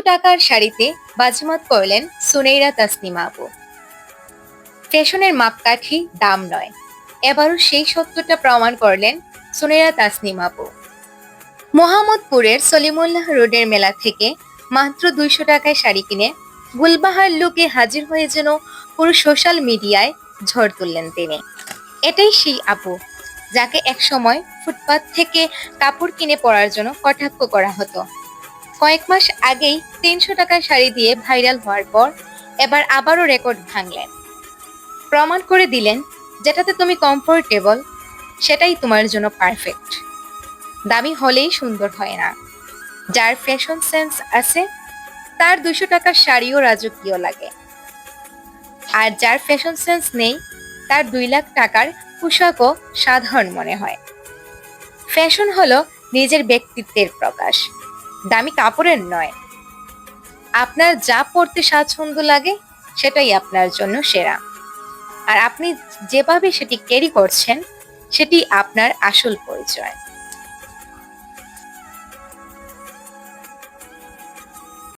তিনশো টাকার শাড়িতে বাজিমাত করলেন সুনেইরা তাসনিমা আপু ফ্যাশনের মাপকাঠি দাম নয়। এবারও সেই সত্যটা প্রমাণ করলেন সুনেরা তাসনিমা আপু মোহাম্মদপুরের সলিমুল্লাহ রোডের মেলা থেকে মাত্র দুইশো টাকায় শাড়ি কিনে গুলবাহার লুকে হাজির হয়ে যেন পুরো সোশ্যাল মিডিয়ায় ঝড় তুললেন তিনি। এটাই সেই আপু যাকে একসময় ফুটপাত থেকে কাপড় কিনে পরার জন্য কটাক্ষ করা হতো। কয়েক মাস আগেই তিনশো টাকা শাড়ি দিয়ে ভাইরাল হওয়ার পর এবার আবারও রেকর্ড ভাঙলেন। প্রমাণ করে দিলেন যেটাতে তুমি কমফোর্টেবল সেটাই তোমার জন্য পারফেক্ট দামি হলেই সুন্দর হয় না। যার ফ্যাশন সেন্স আছে, তার দুশো টাকার শাড়িও রাজকীয় লাগে। আর যার ফ্যাশন সেন্স নেই, তার দুই লাখ টাকার পোশাকও সাধারণ মনে হয়। ফ্যাশন হলো নিজের ব্যক্তিত্বের প্রকাশ। দামি কাপড়ের নয়। আপনার যা পরতে স্বাচ্ছন্দ্য লাগে, সেটাই আপনার জন্য সেরা। আর আপনি যেভাবে সেটি ক্যারি করছেন, সেটি আপনার আসল পরিচয়।